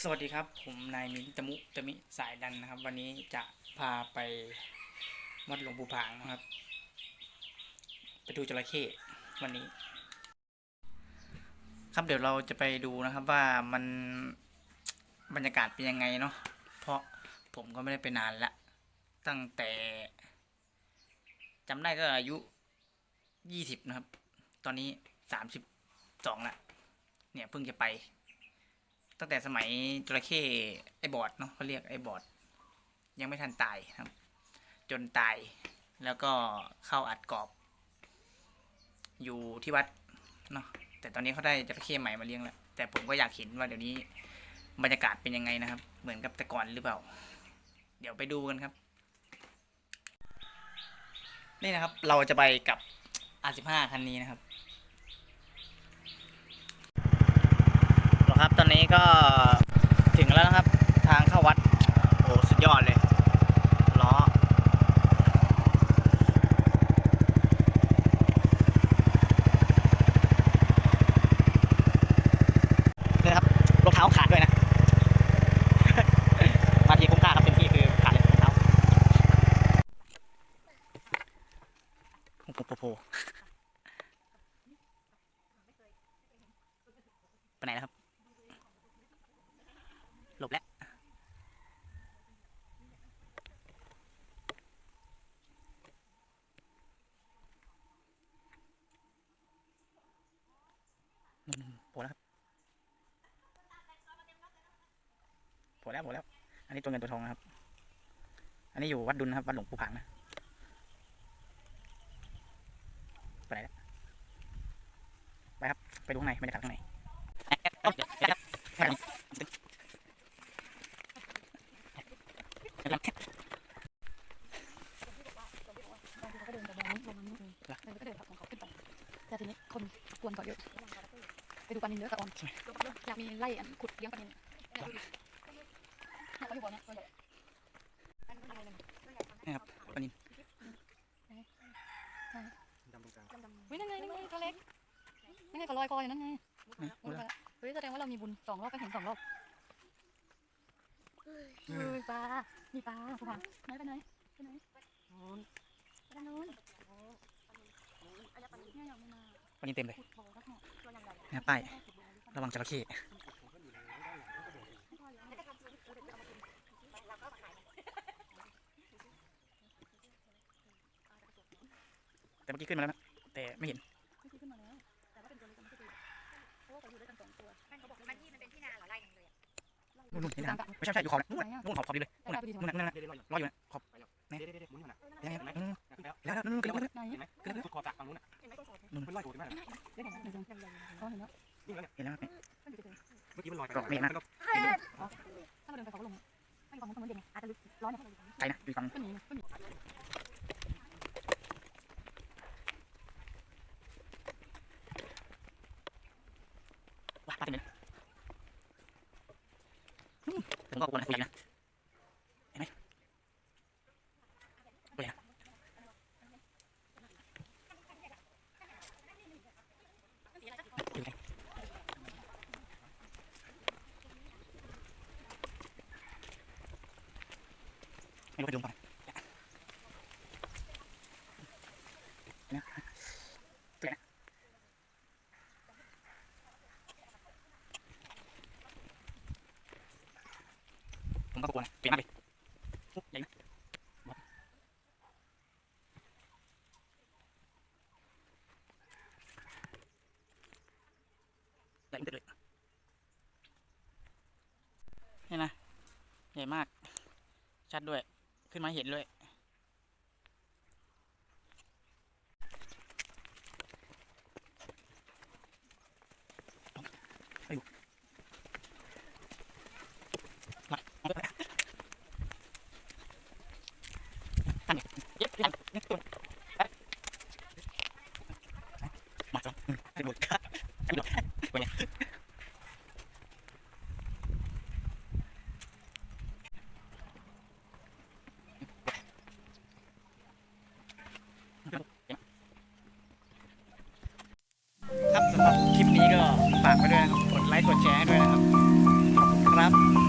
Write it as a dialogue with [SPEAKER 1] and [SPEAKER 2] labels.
[SPEAKER 1] สวัสดีครับ ผมนายมินตะมุตะมิสายดันนะครับ วันนี้จะพาไปวัดหลวงปู่ผางนะครับ ไปดูจระเข้วันนี้ ครับเดี๋ยวเราจะไปดูนะครับว่ามันบรรยากาศเป็นยังไงเนาะเพราะผมก็ไม่ได้ไปนานละตั้งแต่จำได้ก็อายุยี่สิบนะครับ ตอนนี้สามสิบสองละเนี่ยเพิ่งจะไป ตั้งแต่สมัยจระเข้ไอบอดเนาะเขาเรียกไอบอด ยังไม่ทันตายครับ จนตาย แล้วก็เข้าอัดกรอบ อยู่ที่วัดเนาะแต่ตอนนี้เขาได้จระเข้ใหม่มาเลี้ยงแล้ว แต่ผมก็อยากเห็นว่าเดี๋ยวนี้บรรยากาศเป็นยังไงนะครับ เหมือนกับแต่ก่อนหรือเปล่า เดี๋ยวไปดูกันครับ นี่นะครับ เราจะไปกับ R15 คันนี้นะครับ ครับ ตอนนี้ ก็ถึงแล้วนะครับ ทางเข้าวัด โอ้สุดยอดเลยล้อเลยครับรองเท้าขาดด้วยนะ มาทีคุ้มค่าครับเต็มที่คือขาดเลยรองเท้าโอ้โหไปไหนแล้วครับ หลบแล้วนู่นๆโห่แล้วครับโผล่แล้วโผล่แล้ว อันนี้ตัวเงินตัวทองนะครับ อันนี้อยู่วัดดุลนะครับวัดหลวงปู่ผางนะไปไหนแล้วไปครับ ไปดูข้างในบรรยากาศข้างในเอ้ยเดี๋ยวเดี๋ยวเดี๋ยวให้ก่อน
[SPEAKER 2] เขาก็เดินไปตรงนี้ลงนี้เลยก็เดินขับของเขาขึ้นไปแต่ทีนี้คนกวนเขาเยอะ ไปดูปลานินเยอะกับออนอยากมีไร่อันขุดเลี้ยงปลานินเนี่ยเขาอยู่บ่อเนี้ยตัวใหญ่
[SPEAKER 1] นี่ครับปลานิน
[SPEAKER 2] วิ่งนั่นไงนี่ไงตัวเล็กนั่นไงก็ลอยคออยู่นั่นไงเฮ้ยแสดงว่าเรามีบุญสองรอบก็เห็นสองรอบ เฮ้ยปลา มีปลาผู้พันไหนไปไหนไปไหนไปทางนู้นเนี่ยยังไม่มา
[SPEAKER 1] ปลานินเต็มเลย
[SPEAKER 2] เนี่ย
[SPEAKER 1] ป้ายระวังจระเข้แต่เมื่อกี้ขึ้นมาแล้วนะ แต่ไม่เห็น
[SPEAKER 2] นู่นนู่
[SPEAKER 3] นเห็น
[SPEAKER 1] ไหมครับไม่ใช่ใช่อยู่ขอบนะนู่นน่ะนู่นขอบขอบดีเลยนู่นน่ะนู่นน่ะนู่นรออยู่นะขอบนี่ยวเดี๋ยวนู่นนู่นแล้วนู่นนู่นขึ้นแล้ว
[SPEAKER 2] ไหน
[SPEAKER 1] ขึ้นแล้ว
[SPEAKER 4] ขอบจากฝั่งนู้นอะ
[SPEAKER 2] นู่
[SPEAKER 1] น
[SPEAKER 4] มันไล่โกรธมาก
[SPEAKER 2] เดี๋ยวก่อนนะเดี๋ยวก่อนอ๋อเห็นแล้ว
[SPEAKER 1] เห็นแล้ว
[SPEAKER 2] เมื่
[SPEAKER 4] อกี้มันลอย
[SPEAKER 1] ก็ไม่เห็นนะ
[SPEAKER 2] ถ้าเราเดินไปเขาก็ลงไม่ฝั่งนู้นฝั่งนู้นเด่นไงอาจจะลึกร้อนนะ
[SPEAKER 1] ไกลนะอยู่ฝั่ง
[SPEAKER 2] ก็หนีก็หนี
[SPEAKER 1] ว้าป้าต็มเลยอืมผ มก็กลัวนะคุยนะเห็นไหมไปนะอยู่ไหนไม่รู้ไปดูก่อนนะตัวไหน ผมก็กลัวนะเปลี่ยนมากเลยโอ้ใหญ่นะบอสใหญ่ตึ๊ดเลยนี่นะ ใหญ่มาก ชัดด้วย ขึ้นมาเห็นเลย ไลค์กดแชร์ด้วยนะครับ ขอบคุณครับ